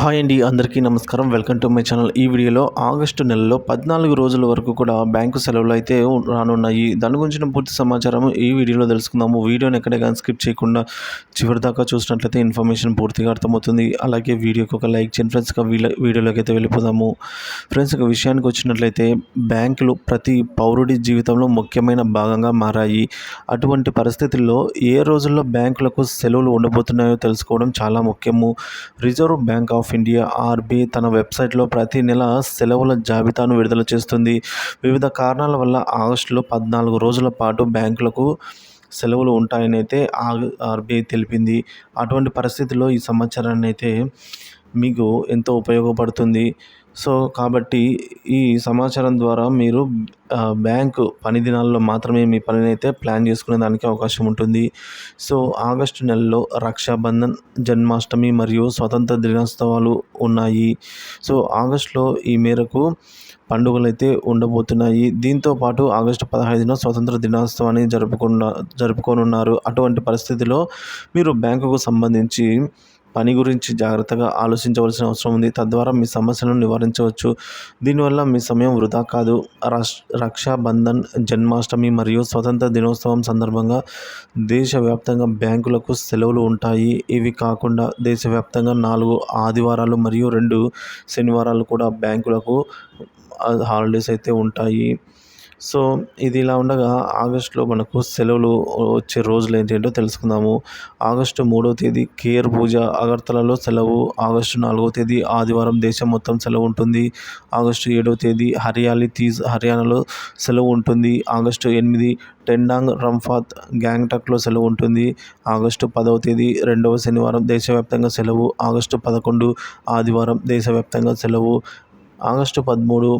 Hi అండి అందరికీ నమస్కారం. Welcome to my channel. ఈ వీడియోలో ఆగస్టు నెలలో పద్నాలుగు రోజుల వరకు కూడా బ్యాంకు సెలవులు అయితే రానున్నాయి. దాని గురించిన పూర్తి సమాచారం ఈ వీడియోలో తెలుసుకుందాము. వీడియోని ఎక్కడ కానీ స్కిప్ చేయకుండా చివరి దాకా చూసినట్లయితే ఇన్ఫర్మేషన్ పూర్తిగా అర్థమవుతుంది. అలాగే వీడియోకి ఒక లైక్ చేయండి ఫ్రెండ్స్. ఇక వీడియోలోకి అయితే వెళ్ళిపోదాము. ఫ్రెండ్స్ ఇక విషయానికి వచ్చినట్లయితే బ్యాంకులు ప్రతి పౌరుడి జీవితంలో ముఖ్యమైన భాగంగా మారాయి. అటువంటి పరిస్థితుల్లో ఏ రోజుల్లో బ్యాంకులకు సెలవులు ఉండబోతున్నాయో తెలుసుకోవడం చాలా ముఖ్యము. Reserve Bank of of India RBI తన వెబ్సైట్లో ప్రతి నెల సెలవుల జాబితాను విడుదల చేస్తుంది. వివిధ కారణాల వల్ల ఆగస్టులో పద్నాలుగు రోజుల పాటు బ్యాంకులకు సెలవులు ఉంటాయని అయితే ఆర్బీఐ తెలిపింది. అటువంటి పరిస్థితుల్లో ఈ సమాచారాన్ని అయితే మీకు ఎంతో ఉపయోగపడుతుంది. సో కాబట్టి ఈ సమాచారం ద్వారా మీరు బ్యాంకు పని దినాల్లో మాత్రమే మీ పనిని అయితే ప్లాన్ చేసుకునే దానికి అవకాశం ఉంటుంది. సో ఆగస్టు నెలలో రక్షాబంధన్ జన్మాష్టమి మరియు స్వతంత్ర దినోత్సవాలు ఉన్నాయి. సో ఆగస్టులో ఈ మేరకు పండుగలు అయితే ఉండబోతున్నాయి. దీంతో పాటు ఆగస్టు పదహైదున స్వతంత్ర దినోత్సవాన్ని జరుపుకున్న జరుపుకోనున్నారు. అటువంటి పరిస్థితిలో మీరు బ్యాంకుకు సంబంధించి పని గురించి జాగ్రత్తగా ఆలోచించవలసిన అవసరం ఉంది. తద్వారా మీ సమస్యలను నివారించవచ్చు. దీనివల్ల మీ సమయం వృధా కాదు. రష్ రక్షాబంధన్ జన్మాష్టమి మరియు స్వతంత్ర దినోత్సవం సందర్భంగా దేశవ్యాప్తంగా బ్యాంకులకు సెలవులు ఉంటాయి. ఇవి కాకుండా దేశవ్యాప్తంగా నాలుగు ఆదివారాలు మరియు రెండు శనివారాలు కూడా బ్యాంకులకు హాలిడేస్ అయితే ఉంటాయి. సో ఇది ఇలా ఉండగా ఆగస్టులో మనకు సెలవులు వచ్చే రోజులు ఏంటంటో తెలుసుకుందాము. ఆగస్టు మూడవ తేదీ కేర్ పూజ అగర్తలలో సెలవు ఆగస్టు నాలుగో తేదీ ఆదివారం దేశం మొత్తం సెలవు ఉంటుంది. ఆగస్టు ఏడవ తేదీ హర్యాలీ తీజ్ హర్యానాలో సెలవు ఉంటుంది. ఆగస్టు ఎనిమిది టెండాంగ్ రంఫాత్ గ్యాంగ్టక్లో సెలవు ఉంటుంది. ఆగస్టు పదవ తేదీ రెండవ శనివారం దేశవ్యాప్తంగా సెలవు. ఆగస్టు పదకొండు ఆదివారం దేశవ్యాప్తంగా సెలవు. ఆగస్టు పదమూడు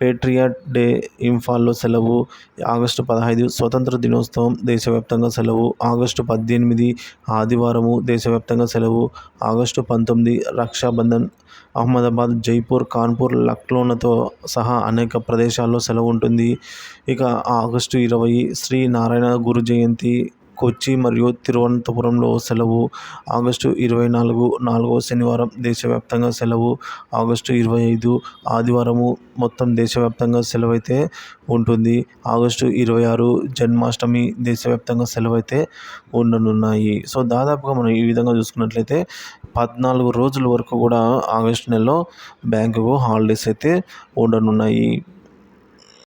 పేట్రియట్ డే ఇంఫాల్లో సెలవు ఆగస్టు పదహైదు స్వతంత్ర దినోత్సవం దేశవ్యాప్తంగా సెలవు ఆగస్టు పద్దెనిమిది ఆదివారము దేశవ్యాప్తంగా సెలవు ఆగస్టు పంతొమ్మిది రక్షాబంధన్ అహ్మదాబాద్ జైపూర్ కాన్పూర్ లక్నోలతో సహా అనేక ప్రదేశాల్లో సెలవు ఉంటుంది. ఇక ఆగస్టు ఇరవై శ్రీ నారాయణ గురు జయంతి కొచ్చి మరియు తిరువనంతపురంలో సెలవు. ఆగస్టు ఇరవై నాలుగు నాలుగవ శనివారం దేశవ్యాప్తంగా సెలవు. ఆగస్టు ఇరవై ఐదు ఆదివారము మొత్తం దేశవ్యాప్తంగా సెలవు అయితే ఉంటుంది. ఆగస్టు ఇరవై ఆరు జన్మాష్టమి దేశవ్యాప్తంగా సెలవు అయితే ఉండనున్నాయి. సో దాదాపుగా మనం ఈ విధంగా చూసుకున్నట్లయితే పద్నాలుగు రోజుల వరకు కూడా ఆగస్టు నెలలో బ్యాంకుకు హాలిడేస్ అయితే ఉండనున్నాయి.